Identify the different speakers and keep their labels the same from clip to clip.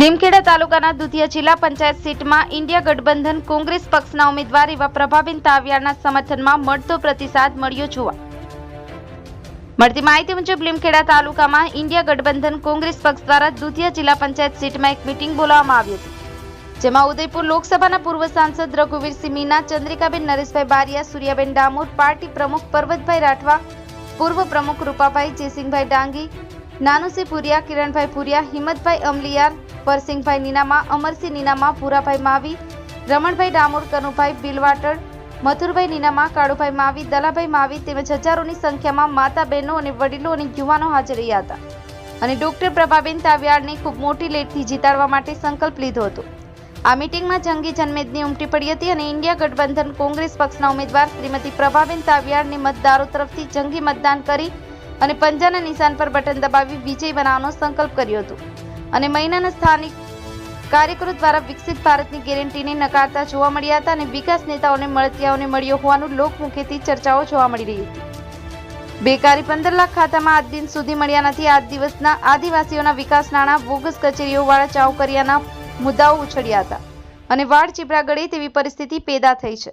Speaker 1: લીમખેડા તાલુકાના દુધિયા જિલ્લા પંચાયત સીટમાં ઇન્ડિયા ગઠબંધન કોંગ્રેસ પક્ષના ઉમેદવાર એવા પ્રભાબેન તાવિયાના સમર્થનમાં મળતો પ્રતિસાદ મળ્યો જોવા. મળતી માહિતી મુજબ લીમખેડા તાલુકામાં ઇન્ડિયા ગઠબંધન કોંગ્રેસ પક્ષ દ્વારા દુધિયા જિલ્લા પંચાયત સીટમાં એક મિટિંગ બોલાવવામાં આવી હતી. જેમાં ઉદયપુર લોકસભાના પૂર્વ સાંસદ રઘુવીરસિંહ મીના ચંદ્રિકાબેન નરેશભાઈ બારિયા, સૂર્યાબેન ડામોર, પાર્ટી પ્રમુખ પર્વતભાઈ રાઠવા, પૂર્વ પ્રમુખ રૂપાભાઈ જયસિંહભાઈ ડાંગી, નાનુસિંહ પુરિયા કિરણભાઈ પુરિયા હિંમતભાઈ અમલિયાર પરસિંહભાઈ નીનામા, અમરસિંહ નીનામા પુરાભાઈ માવી, રમણભાઈ ડામોર, કનુભાઈ બિલવાટડ મથુરભાઈ નીનામા, કાળુભાઈ માવી, દલાભાઈ માવી તેમજ હજારોની સંખ્યામાં માતા બહેનો અને વડીલો અને યુવાનો હાજર રહ્યા હતા. અને ડોક્ટર પ્રભાબેન તાવિયાડને ખૂબ મોટી લેટથી જીતાડવા માટે સંકલ્પ લીધો હતો. આ મિટિંગમાં જંગી જનમેદની ઉમટી પડી હતી અને ઇન્ડિયા ગઠબંધન કોંગ્રેસ પક્ષના ઉમેદવાર શ્રીમતી પ્રભાબેન તાવિયાડને મતદારો તરફથી જંગી મતદાન કરી અને પંજાના નિશાન પર બટન દબાવી વિજય બનાવવાનો સંકલ્પ કર્યો હતો. અને મહિનાના સ્થાનિક કાર્યકરો દ્વારા વિકસિત ભારતની ગેરંટીને નકારતા જોવા મળ્યા હતા અને વિકાસ નેતાઓને મળતિયાઓને મળ્યો હોવાનું લોકમુખેથી ચર્ચાઓ જોવા મળી રહી હતી. બેકારી પંદર લાખ ખાતામાં આજ દિન સુધી મળ્યા નથી. આજ દિવસના આદિવાસીઓના વિકાસ નાણાં, બોગસ કચેરીઓ વાળા ચાવકરિયાના મુદ્દાઓ ઉછળ્યા હતા અને વાડ ચીપડા ગળે તેવી પરિસ્થિતિ પેદા થઈ છે.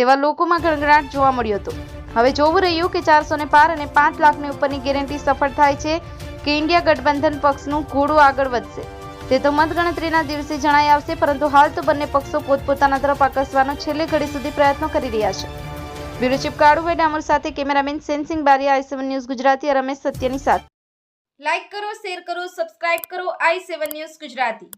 Speaker 1: તેવા લોકોમાં ગણગણાટ જોવા મળ્યો હતો. હવે જોવું રહ્યું કે ચારસો ને પાર અને પાંચ લાખની ઉપરની ગેરંટી સફળ થાય છે કે ઇન્ડિયા ગઠબંધન પક્ષનું ઘોડું આગળ વધશે. તે તો મતગણતરીના દિવસે જણાઈ આવશે, પરંતુ હાલ તો બંને પક્ષો પોતપોતાના તરફ આકર્ષવાનો છેલ્લે ઘડી સુધી પ્રયત્નો કરી રહ્યા છે. બ્યુરો ચીફ કાળુભાઈ ડામોર સાથે cameraman Sensinh Bariya, I seven news Gujarati Ramesh સત્યની સાથે. લાઈક કરો, શેર કરો, સબસ્ક્રાઇબ કરો, આઈ સેવન ન્યૂઝ ગુજરાતી.